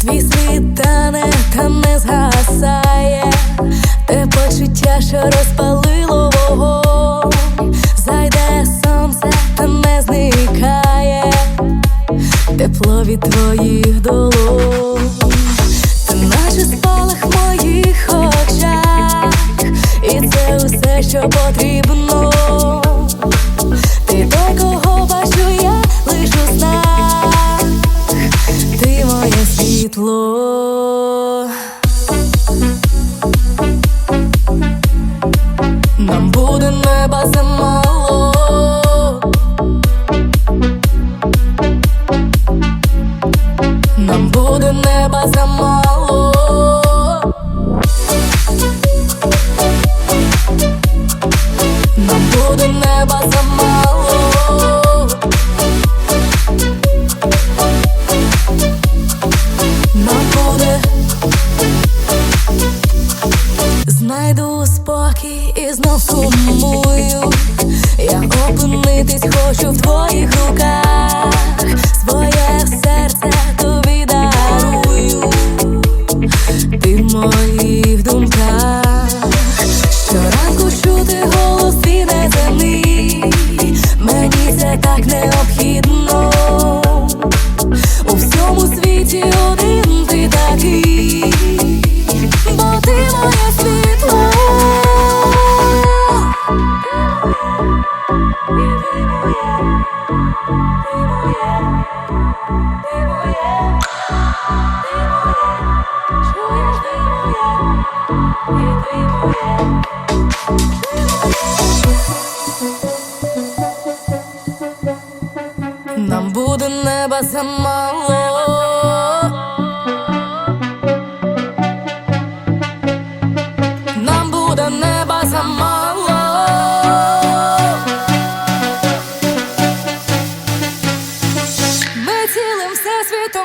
Твій світ тане та не згасає, те почуття, що розпалило вогонь, зайде сонце та не зникає, тепло від твоїх долонь, ти наче спалах моїх очах, і це усе, що потрібно. Буде неба замало. Нам буде неба замало. Нам буде Знайду спокій і знов сумую. Я опинитись хочу в твоїх Нам буде неба замало.